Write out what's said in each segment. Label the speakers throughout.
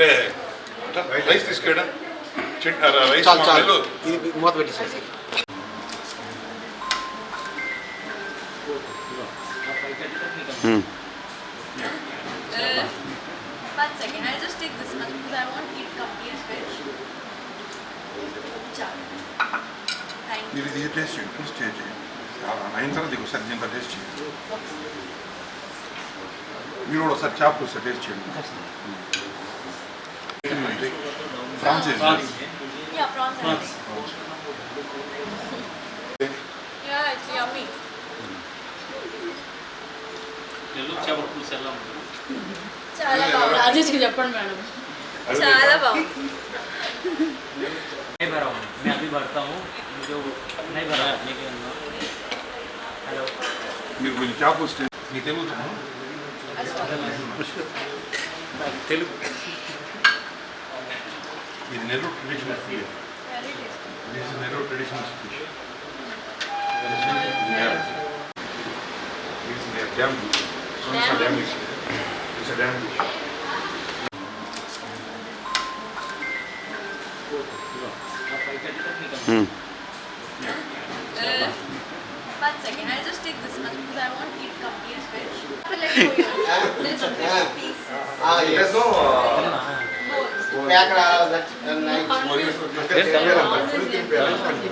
Speaker 1: అంటే రైస్ తీసుకెళ్ళడం రైస్
Speaker 2: మూత పెట్టేసారు sir
Speaker 3: Uh, one second, I'll just take this much because I won't eat complete fish. Chal. Thank you.
Speaker 1: మీరు ఇది taste చేయండి టేస్ట్ చేయండి అయిన తర్వాత ఇది ఒకసారి దీంతో టేస్ట్ చేయండి మీరు కూడా ఒకసారి చాప్ ఒకసారి టేస్ట్ చేయండి. ఫ్రాన్సీస్
Speaker 3: Yeah, prawns are nice. Yeah, it's yummy.
Speaker 4: Nellore చేపల పులుసు ఎలా ఉంటుంది
Speaker 3: చాలా బాగుంది
Speaker 5: రాజేష్కి చెప్పండి మేడం
Speaker 3: చాలా బాగుంది
Speaker 4: नहीं भरा हूँ मैं अभी भरता हूँ जो नहीं भरा नहीं हेलो
Speaker 1: మీరు కొంచెం చాప్ వస్తే మీ తెలుగు చెప్పండి.
Speaker 4: తెలుగు
Speaker 1: ಇದು Nellore
Speaker 3: traditional food
Speaker 1: this Nellore traditional food dam ಸೊನ್ಸ dam is it's a dam dish Hmm.
Speaker 3: Uh, one second, I'll just take this one because I won't eat complete fish. Let's go. Fish. Ah, yes. There's no.
Speaker 2: Uh,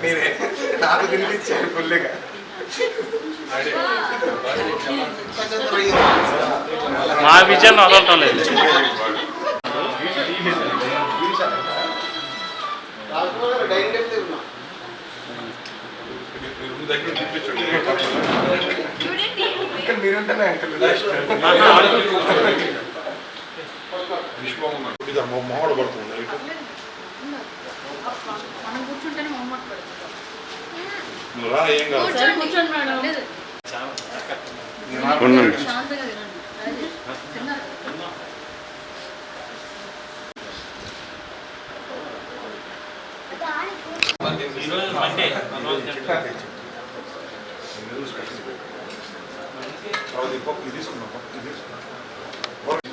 Speaker 2: మీరే నాకు తినిపించారు ఫుల్గా
Speaker 4: మా విజయాన్ని వదలటం లేదు
Speaker 1: మీ దగ్గర తిప్పించండి.
Speaker 3: You didn't eat me.
Speaker 2: మీరుంటేనే అంకల్
Speaker 1: విశ్వమ్మ ఇది మా మామిడి పడుతుంది రా ఏం కాదు
Speaker 4: ఈరోజు మండే
Speaker 1: ఇది తీసుకున్నాం ఇది తీసుకున్నాం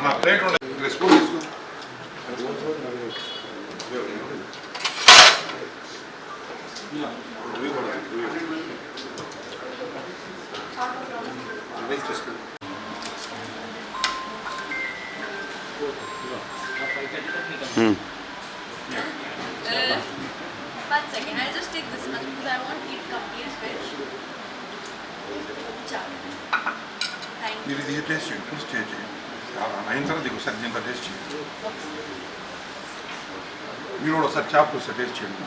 Speaker 1: అన్న ప్లేట్ ఉండదు స్పూన్ తీసుకో రైస్ తీసుకో
Speaker 3: Uh, one second, I'll just take this much because I won't eat complete fish. Chal. Thank you.
Speaker 1: మీరు ఇది టేస్ట్ చేయండి టేస్ట్ చేయండి ఆ, అయిన తర్వాత ఇది ఒకసారి దీంతో టేస్ట్ చేయండి మీరు కూడా ఒకసారి చాప్ ఒకసారి టేస్ట్ చేయండి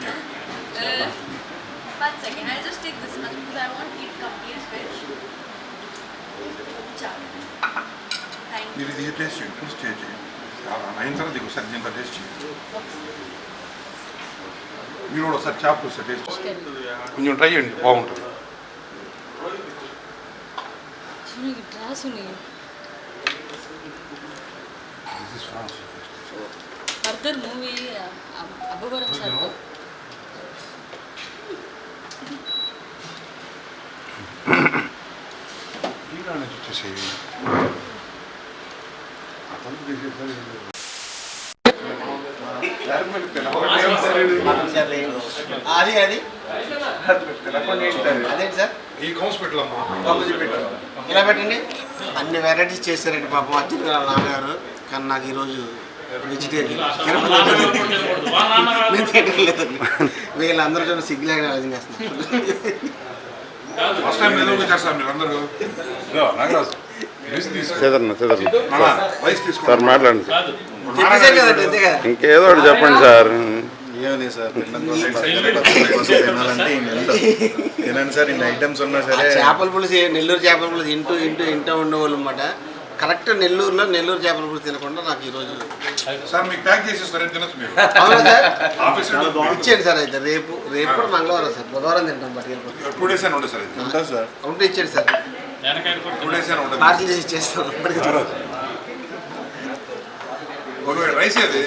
Speaker 3: Uh, one second, I'll just take this much because I won't eat complete fish. Chal. Thank you.
Speaker 1: మీరు ఇది టేస్ట్ చేయండి టేస్ట్ చేయండి ఆ, అయిన తర్వాత ఇది ఒకసారి దీంతో టేస్ట్ చేయండి మీరు కూడా ఒకసారి చాప్ ఒకసారి టేస్ట్ చేయండి కొంచెం ట్రై చేయండి బాగుంటుంది
Speaker 5: Sunil draw Sunil
Speaker 1: This is France.
Speaker 5: Further movie Abbavaram sir
Speaker 1: ఈరా నుంచి వచ్చేసేవి అతను తీసేసారు
Speaker 2: అది అది? అదేంటి సార్?
Speaker 1: ఈ పెట్టలమ్మా
Speaker 2: ఇలా పెట్టండి. అన్ని వెరైటీస్ చేశారండి పాపం. వాళ్ళ నాన్నగారు. కానీ నాకు ఈరోజు వెజిటేరియన్ వీళ్ళందరూ చూడండి
Speaker 1: తీసుకో
Speaker 6: సార్ మాట్లాడండి. సార్ ఇంకేదో ఒకటి చెప్పండి సార్.
Speaker 7: సార్. తినడం కోసం బతకడం కోసం తినాలంటే. తినండి సార్ ఇన్ని ఐటమ్స్ ఉన్నా
Speaker 2: ఆ
Speaker 7: సరే.
Speaker 2: చేపల పులుసు నెల్లూరు చేపల పులుసు ఇంటూ ఇంటూ ఇంటూ ఉండేవాళ్ళు అనమాట కరెక్ట్ నెల్లూరులో నెల్లూరు చేపల పులుసు తినకుండా నాకు ఈరోజు
Speaker 1: సార్ మీకు ప్యాక్ చేసేస్తారని తినచ్చు మీరు.
Speaker 2: అవునా సార్?
Speaker 1: ఆఫీస్
Speaker 2: ఇచ్చేయండి సార్ అయితే. రేపు రేపు కూడా మంగళవారం సార్. బుధవారం తింటాం పట్టుకెళ్ళిపోతాం
Speaker 1: టూ డేస్ అని ఉండదు సార్ ఇది
Speaker 7: ఉంటుంది సార్.
Speaker 2: ఉంటే ఇచ్చేయండి సార్.
Speaker 1: టూ డేస్ అని ఉండదు
Speaker 2: పార్సల్ చేసి ఇచ్చేస్తాం. అప్పటికి
Speaker 1: రైస్ ఏది?